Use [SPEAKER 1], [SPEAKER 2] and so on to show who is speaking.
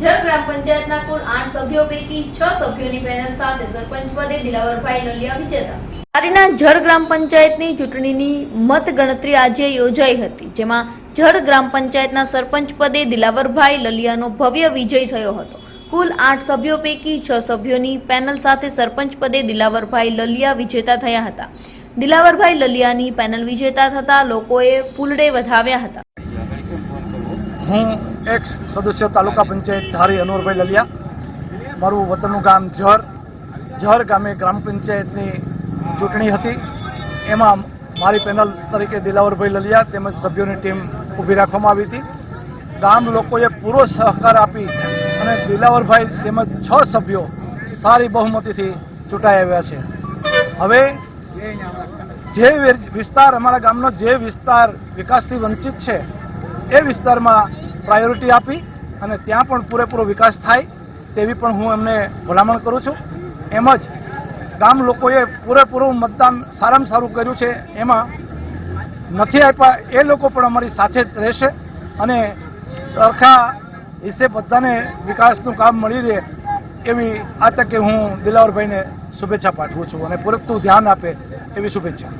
[SPEAKER 1] જર ગ્રામ પંચાયતના કુલ આઠ સભ્યો પૈકી છ સભ્યોની પેનલ સાથે સરપંચ પદે દિલાવરભાઈ લલિયા વિજેતા. પારીના જર ગ્રામ પંચાયતની ચૂંટણીની મત ગણતરી આજે યોજાઈ હતી, જેમાં જર ગ્રામ પંચાયતના સરપંચ પદે દિલાવરભાઈ લલિયાનો ભવ્ય વિજય થયો હતો. કુલ આઠ સભ્યો પૈકી છ સભ્યોની પેનલ સાથે સરપંચ પદે દિલાવરભાઈ લલિયા વિજેતા થયા હતા. દિલાવરભાઈ લલિયાની પેનલ વિજેતા થતા લોકોએ ફૂલડે વધાવ્યા હતા.
[SPEAKER 2] હું એક સદસ્ય તાલુકા પંચાયત ધારી અનોરભાઈ લલિયા. મારું વતનનું ગામ જહર. જહર ગામે ગ્રામ પંચાયતની ચૂંટણી હતી. એમાં મારી પેનલ તરીકે દિલાવરભાઈ લલિયા તેમજ સભ્યોની ટીમ ઊભી રાખવામાં આવી હતી. ગામ લોકોએ પૂરો સહકાર આપી અને દિલાવરભાઈ તેમજ છ સભ્યો સારી બહુમતીથી ચૂંટાઈ આવ્યા છે. હવે જે વિસ્તાર અમારા ગામનો જે વિસ્તાર વિકાસથી વંચિત છે એ વિસ્તારમાં પ્રાયોરિટી આપી અને ત્યાં પણ પૂરેપૂરો વિકાસ થાય તેવી પણ હું એમને ભલામણ કરું છું. એમ જ ગામ લોકોએ પૂરેપૂરું મતદાન સારામાં સારું કર્યું છે. એમાં નથી આપ્યા એ લોકો પણ અમારી સાથે જ રહેશે અને સરખા હિસ્સે બધાને વિકાસનું કામ મળી રહે એવી આ તકે હું દિલાવરભાઈને શુભેચ્છા પાઠવું છું અને પૂરતું ધ્યાન આપે એવી શુભેચ્છા.